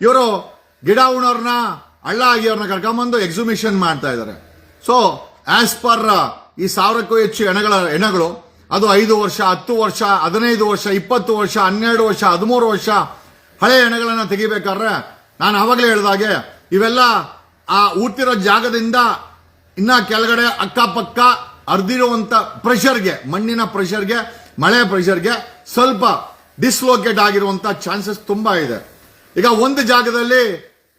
ಇವರು ಗಿಡ ಉಣೋರ್ನ, ಹಳ್ಳ ಆಗಿಯವ್ರನ್ನ ಕರ್ಕೊಂಬಂದು ಎಕ್ಸಿಬಿಷನ್ ಮಾಡ್ತಾ ಇದ್ದಾರೆ ಸೊ ಆಸ್ ಪರ್ ಈ ಸಾವಿರಕ್ಕೂ ಹೆಚ್ಚು ಹೆಣಗಳ ಹೆಣಗಳು ಅದು ಐದು ವರ್ಷ, ಹತ್ತು ವರ್ಷ, ಹದಿನೈದು ವರ್ಷ, ಇಪ್ಪತ್ತು ವರ್ಷ, ಹನ್ನೆರಡು ವರ್ಷ, ಹದಿಮೂರು ವರ್ಷ ಹಳೆ ಹೆಣಗಳನ್ನ ತೆಗಿಬೇಕಾದ್ರೆ ನಾನು ಆವಾಗಲೇ ಹೇಳಿದಾಗೆ, ಇವೆಲ್ಲ ಆ ಊಟಿರೋ ಜಾಗದಿಂದ ಇನ್ನ ಕೆಳಗಡೆ ಅಕ್ಕಪಕ್ಕ ಅರ್ದಿರುವಂತ ಪ್ರೆಷರ್ಗೆ ಮಣ್ಣಿನ ಪ್ರೆಷರ್ಗೆ ಮಳೆ ಪ್ರೆಷರ್ಗೆ ಸ್ವಲ್ಪ ಡಿಸ್ಲೋಕೇಟ್ ಆಗಿರುವಂತ ಚಾನ್ಸಸ್ ತುಂಬಾ ಇದೆ. ಈಗ ಒಂದು ಜಾಗದಲ್ಲಿ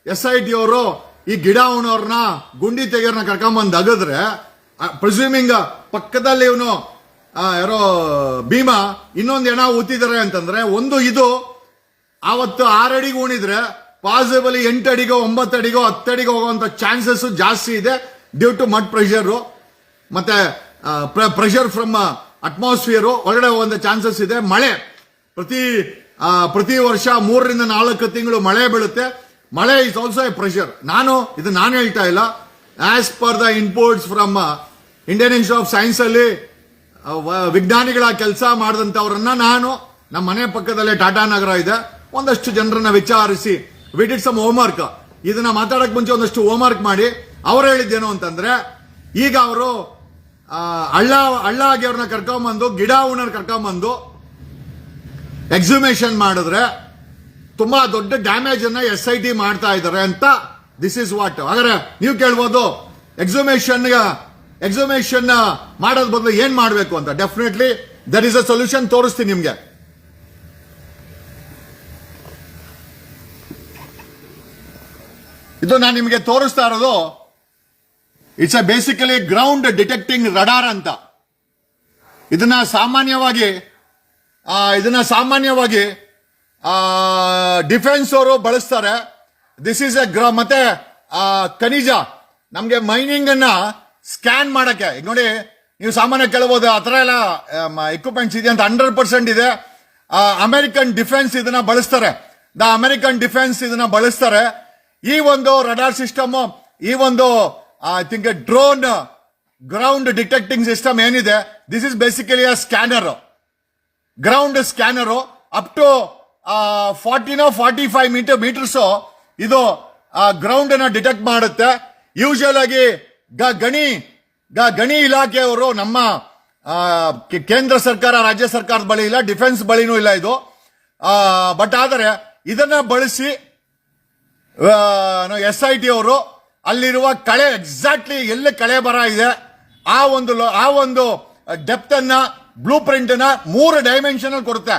ಎಸ್ ಐ ಟಿ ಅವರು ಈ ಗಿಡ ಉಣೋರ್ನ ಗುಂಡಿ ತೆಗೆಯೋರ್ನ ಕರ್ಕೊಂಬಂದು ಅಗದ್ರೆ ಪ್ರಿಸ್ಯೂಮಿಂಗ್ ಪಕ್ಕದಲ್ಲಿ ಇವನು ಯಾರೋ ಭೀಮಾ ಇನ್ನೊಂದು ಹೆಣ ಊತಿದ್ದಾರೆ ಅಂತಂದ್ರೆ ಒಂದು ಇದು ಆವತ್ತು ಆರಡಿಗೆ ಉಣಿದ್ರೆ ಪಾಸಿಬಲ್ ಎಂಟು ಅಡಿಗೋ, ಒಂಬತ್ತು ಅಡಿಗೋ, ಹತ್ತು ಅಡಿಗೋ ಹೋಗುವಂತ ಚಾನ್ಸಸ್ ಜಾಸ್ತಿ ಇದೆ ಡ್ಯೂ ಟು ಮಡ್ ಪ್ರೆಷರು ಮತ್ತೆ ಪ್ರೆಷರ್ ಫ್ರಮ್ ಅಟ್ಮಾಸ್ಫಿಯರು ಒಳಗಡೆ ಹೋಗುವಂತ ಚಾನ್ಸಸ್ ಇದೆ. ಮಳೆ ಪ್ರತಿ ಪ್ರತಿ ವರ್ಷ ಮೂರರಿಂದ ನಾಲ್ಕು ತಿಂಗಳು ಮಳೆ ಬೀಳುತ್ತೆ. ಮಳೆ ಇಸ್ ಆಲ್ಸೋ ಎ ಪ್ರೆಷರ್ ನಾನು, ಇದು ನಾನು ಹೇಳ್ತಾ ಇಲ್ಲ. As per the inputs from Indian Institute of Science ಅಲ್ಲಿ ವಿಜ್ಞಾನಿಗಳ ಕೆಲಸ ಮಾಡಿದಂಥವ್ರನ್ನ ನಾನು, ನಮ್ಮ ಮನೆ ಪಕ್ಕದಲ್ಲೇ ಟಾಟಾ ನಗರ ಇದೆ. ಒಂದಷ್ಟು ಜನರನ್ನ ವಿಚಾರಿಸಿ ವಿಡಿಟ್ ಸಮ್ ಹೋಮ್ವರ್ಕ್ ಇದನ್ನ ಮಾತಾಡಕ್ ಮುಂಚೆ ಒಂದಷ್ಟು ಹೋಮ್ವರ್ಕ್ ಮಾಡಿ. ಅವ್ರು ಹೇಳಿದ್ದೇನು ಅಂತಂದ್ರೆ, ಈಗ ಅವರು ಹಳ್ಳ ಹಳ್ಳ ಆಗಿ ಅವ್ರನ್ನ ಕರ್ಕೊಂಬಂದು, ಗಿಡ ಉಣರ್ ಕರ್ಕೊಂಬಂದು ಎಕ್ಸಿಬಿಷನ್ ಮಾಡಿದ್ರೆ ತುಂಬಾ ದೊಡ್ಡ ಡ್ಯಾಮೇಜ್ ಅನ್ನ ಎಸ್ ಐ ಟಿ ಮಾಡ್ತಾ ಇದ್ದಾರೆ ಅಂತ ದಿಸ್ ಇಸ್ ವಾಟ್ ಹಾಗಾದ್ರೆ ನೀವು ಕೇಳ್ಬೋದು ಎಕ್ಸಿಮೇಷನ್ ಎಕ್ಸಿಮೇಷನ್ ಮಾಡೋದ್ ಬದಲು ಏನ್ ಮಾಡಬೇಕು ಅಂತ? Definitely there is a solution ತೋರಿಸ್ತೀನಿ ನಿಮ್ಗೆ. ಇದು ನಾನು ನಿಮಗೆ ತೋರಿಸ್ತಾ ಇರೋದು it's a basically ground detecting radar ಅಂತ. ಇದನ್ನ ಸಾಮಾನ್ಯವಾಗಿ ಇದನ್ನ ಸಾಮಾನ್ಯವಾಗಿ ಡಿಫೆನ್ಸ್ ಅವರು ಬಳಸ್ತಾರೆ. ದಿಸ್ ಈಸ್ ಎ ಗ್ರ ಮತ್ತೆ ಖನಿಜ. ನಮಗೆ ಮೈನಿಂಗ್ ಅನ್ನ ಸ್ಕ್ಯಾನ್ ಮಾಡಕ್ಕೆ. ಈಗ ನೋಡಿ, ನೀವು ಸಾಮಾನ್ಯ ಕೇಳಬಹುದು ಆ ಥರ ಎಲ್ಲ ಎಕ್ವಿಪ್ಮೆಂಟ್ಸ್ ಇದೆ ಅಂತ ಹಂಡ್ರೆಡ್ ಪರ್ಸೆಂಟ್ ಇದೆ. ಅಮೆರಿಕನ್ ಡಿಫೆನ್ಸ್ ಇದನ್ನ ಬಳಸ್ತಾರೆ. ದ ಅಮೆರಿಕನ್ ಡಿಫೆನ್ಸ್ ಇದನ್ನ ಬಳಸ್ತಾರೆ. ಈ ಒಂದು ರಡಾರ್ ಸಿಸ್ಟಮ್ ಈ ಒಂದು I think drone ground detecting system ಏನಿದೆ. This is basically a scanner ground scanner up to forty no forty five meter meters ಇದು ಗ್ರೌಂಡ್ ಅನ್ನ ಡಿಟೆಕ್ಟ್ ಮಾಡುತ್ತೆ. ಯೂಶಲ್ ಆಗಿ ಗಣಿ ಗಣಿ ಇಲಾಖೆಯವರು ನಮ್ಮ ಕೇಂದ್ರ ಸರ್ಕಾರ, ರಾಜ್ಯ ಸರ್ಕಾರದ ಬಳಿ ಇಲ್ಲ ಡಿಫೆನ್ಸ್ ಬಳಿನೂ ಇಲ್ಲ ಇದು. ಬಟ್ ಆದರೆ ಇದನ್ನ ಬಳಸಿ ಎಸ್ ಐ ಟಿ ಅವರು ಅಲ್ಲಿರುವ ಕಳೆ ಎಕ್ಸಾಕ್ಟ್ಲಿ ಎಲ್ಲಿ ಕಳೆ ಬರ ಇದೆ, ಆ ಒಂದು ಆ ಒಂದು ಡೆಪ್ತನ್ನು ಬ್ಲೂ ಪ್ರಿಂಟ್ನ ಮೂರು ಡೈಮೆನ್ಷನ್ ಅಲ್ಲಿ ಕೊಡುತ್ತೆ.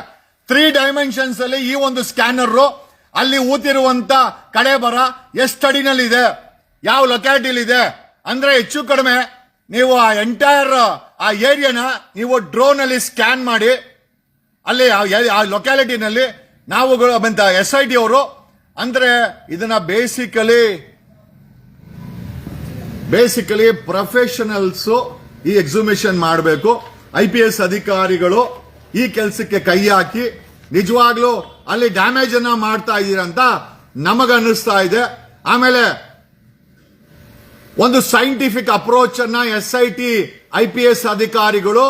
ತ್ರೀ ಡೈಮೆನ್ಷನ್ಸ್ ಅಲ್ಲಿ ಈ ಒಂದು ಸ್ಕ್ಯಾನರ್ ಅಲ್ಲಿ ಊತಿರುವಂತ ಕಡೆ ಬರ ಎಷ್ಟು ಅಡಿನಲ್ಲಿ ಇದೆ ಯಾವ ಲೊಕ್ಯಾಲಿಟಿಲಿ ಇದೆ ಅಂದ್ರೆ ಹೆಚ್ಚು ಕಡಿಮೆ ನೀವು ಆ ಎಂಟೈರ್ ಆ ಏರಿಯಾನ ನೀವು ಡ್ರೋನ್ ಅಲ್ಲಿ ಸ್ಕ್ಯಾನ್ ಮಾಡಿ, ಅಲ್ಲಿ ಆ ಲೊಕ್ಯಾಲಿಟಿನಲ್ಲಿ ನಾವುಗಳು ಬಂತ ಎಸ್ ಐ ಟಿ ಅವರು, ಅಂದ್ರೆ ಇದನ್ನ ಬೇಸಿಕಲಿ ಬೇಸಿಕಲಿ ಪ್ರೊಫೆಷನಲ್ಸ್ ಈ ಎಕ್ಸಿಬಿಷನ್ ಮಾಡಬೇಕು. ಐ ಪಿ ಎಸ್ ಅಧಿಕಾರಿಗಳು ಈ ಕೆಲಸಕ್ಕೆ ಕೈ ಹಾಕಿ, ನಿಜವಾಗ್ಲೂ ಅಲ್ಲಿ ಡ್ಯಾಮೇಜ್ ಅನ್ನ ಮಾಡ್ತಾ ಇದ್ದೀರಂತ ನಮಗ ಅನ್ನಿಸ್ತಾ ಇದೆ. ಆಮೇಲೆ ಒಂದು ಸೈಂಟಿಫಿಕ್ ಅಪ್ರೋಚ್ ಅನ್ನ S I T I P S ಅಧಿಕಾರಿಗಳು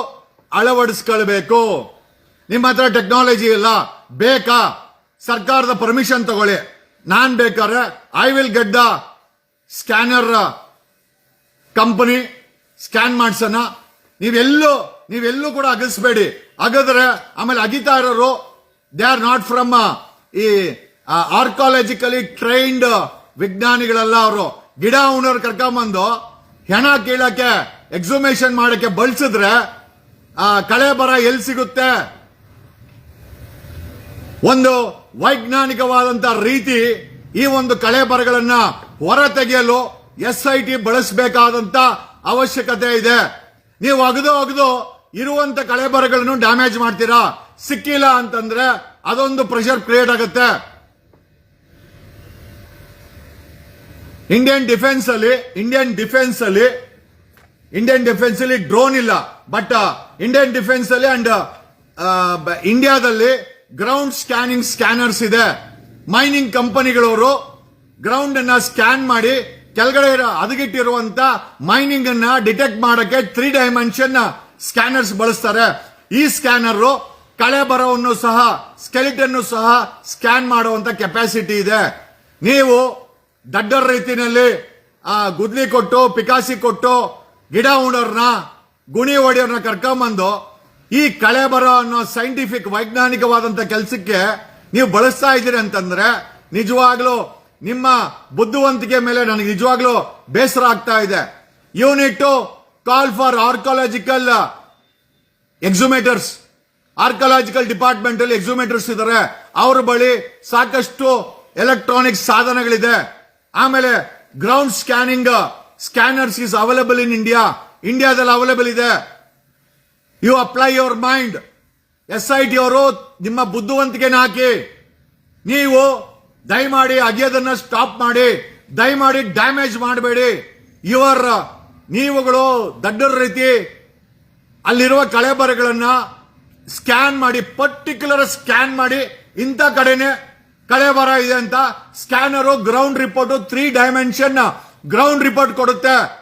ಅಳವಡಿಸ್ಕೊಳ್ಬೇಕು. ನಿಮ್ಮ ಹತ್ರ ಟೆಕ್ನಾಲಜಿ ಇಲ್ಲ, ಬೇಕಾ? ಸರ್ಕಾರದ ಪರ್ಮಿಷನ್ ತಗೊಳ್ಳಿ. ನಾನ್ ಬೇಕಾದ್ರೆ I will get the scanner company scan ಮಾಡ್ಸೋಣ. ನೀವೆಲ್ಲೂ ನೀವೆಲ್ಲೂ ಕೂಡ ಅಗಸ್ಬೇಡಿ ಅಗದ್ರೆ ಆಮೇಲೆ ಅಗಿತಾ ಇರೋರು ದೇ ಆರ್ ನಾಟ್ ಫ್ರಮ್ ಈ ಆರ್ಕಾಲಜಿಕಲಿ ಟ್ರೈನ್ಡ್ ವಿಜ್ಞಾನಿಗಳೆಲ್ಲ ಅವರು ಗಿಡ ಉಣೋರ್ ಕರ್ಕೊಂಬಂದು ಹೆಣ ಕೀಳಕ್ಕೆ ಎಕ್ಸುಮೇಷನ್ ಮಾಡಕ್ಕೆ ಬಳಸಿದ್ರೆ ಆ, ಕಳೆ ಬರ ಎಲ್ಲಿ ಸಿಗುತ್ತೆ? ಒಂದು ವೈಜ್ಞಾನಿಕವಾದಂತ ರೀತಿ ಈ ಒಂದು ಕಳೆ ಬರಗಳನ್ನ ಹೊರ ತೆಗೆಯಲು ಎಸ್ ಐ ಟಿ ಬಳಸಬೇಕಾದಂತ ಅವಶ್ಯಕತೆ ಇದೆ. ನೀವು ಅಗದು ಅಗದು ಇರುವಂತ ಕಳೆ ಬರಗಳನ್ನು ಡ್ಯಾಮೇಜ್ ಮಾಡ್ತೀರಾ? ಸಿಕ್ಕಿಲ್ಲ ಅಂತಂದ್ರೆ ಅದೊಂದು ಪ್ರೆಷರ್ ಕ್ರಿಯೇಟ್ ಆಗುತ್ತೆ. ಇಂಡಿಯನ್ ಡಿಫೆನ್ಸ್ ಅಲ್ಲಿ ಇಂಡಿಯನ್ ಡಿಫೆನ್ಸ್ ಅಲ್ಲಿ ಇಂಡಿಯನ್ ಡಿಫೆನ್ಸ್ ಅಲ್ಲಿ ಡ್ರೋನ್ ಇಲ್ಲ. ಬಟ್ ಇಂಡಿಯನ್ ಡಿಫೆನ್ಸ್ ಅಲ್ಲಿ ಅಂಡ್ ಇಂಡಿಯಾದಲ್ಲಿ ಗ್ರೌಂಡ್ ಸ್ಕ್ಯಾನಿಂಗ್ ಸ್ಕ್ಯಾನರ್ಸ್ ಇದೆ. ಮೈನಿಂಗ್ ಕಂಪನಿಗಳವರು ಗ್ರೌಂಡ್ ಅನ್ನ ಸ್ಕ್ಯಾನ್ ಮಾಡಿ ಕೆಳಗಡೆ ಅದಗಿಟ್ಟಿರುವಂತ ಮೈನಿಂಗ್ ಅನ್ನ ಡಿಟೆಕ್ಟ್ ಮಾಡಕ್ಕೆ ತ್ರೀ ಡೈಮೆನ್ಷನ್ ಸ್ಕ್ಯಾನರ್ಸ್ ಬಳಸ್ತಾರೆ. ಈ ಸ್ಕ್ಯಾನರ್ ಕಳೆ ಬರವನ್ನು ಸಹ ಸ್ಕೆಲಿಟನ್ ಸಹ ಸ್ಕ್ಯಾನ್ ಮಾಡುವಂತ ಕೆಪಾಸಿಟಿ ಇದೆ. ನೀವು ದಡ್ಡರ ರೀತಿಯಲ್ಲಿ, ಆ, ಗುದ್ಲಿ ಕೊಟ್ಟು, ಪಿಕಾಸಿ ಕೊಟ್ಟು, ಗಿಡ ಉಣೋರ್ನ, ಗುಣಿ ಹೊಡಿಯೋರ್ನ ಕರ್ಕೊಂಬಂದು, ಈ ಕಳೆ ಬರೋ ಅನ್ನೋ ಸೈಂಟಿಫಿಕ್ ವೈಜ್ಞಾನಿಕವಾದಂತ ಕೆಲಸಕ್ಕೆ ನೀವು ಬಳಸ್ತಾ ಇದ್ದೀರಿ ಅಂತಂದ್ರೆ, ನಿಜವಾಗ್ಲೂ ನಿಮ್ಮ ಬುದ್ಧಿವಂತಿಕೆ ಮೇಲೆ ನನಗೆ ನಿಜವಾಗ್ಲೂ ಬೇಸರ ಆಗ್ತಾ ಇದೆ. Call for archaeological exhumators archaeological department ಅಲ್ಲಿ ಎಕ್ಸುಮೇಟರ್ಸ್ ಇದ್ದಾರೆ ಅವ್ರ ಬಳಿ ಸಾಕಷ್ಟು ಎಲೆಕ್ಟ್ರಾನಿಕ್ ಸಾಧನಗಳಿದೆ. ಆಮೇಲೆ ground scanning scanners is available in India ಇಂಡಿಯಾದಲ್ಲಿ ಅವೈಲೇಬಲ್ ಇದೆ. You apply your mind S I T ಅವರು ನಿಮ್ಮ ಬುದ್ಧಿವಂತಿಕೆನ ಹಾಕಿ. ನೀವು ದಯಮಾಡಿ ಅಗಿಯೋದನ್ನ ಸ್ಟಾಪ್ ಮಾಡಿ. ದಯಮಾಡಿ ಡ್ಯಾಮೇಜ್ ಮಾಡಬೇಡಿ. ಯುವರ್ ನೀವುಗಳು ದಡ್ಡರ ರೀತಿ ಅಲ್ಲಿರುವ ಕಳೆಬರಗಳನ್ನ ಸ್ಕ್ಯಾನ್ ಮಾಡಿ, ಪರ್ಟಿಕ್ಯುಲರ್ ಸ್ಕ್ಯಾನ್ ಮಾಡಿ, ಇಂಥ ಕಡೆನೆ ಕಳೆ ಬರ ಇದೆ ಅಂತ scanner ground report three dimension ground report ಕೊಡುತ್ತೆ.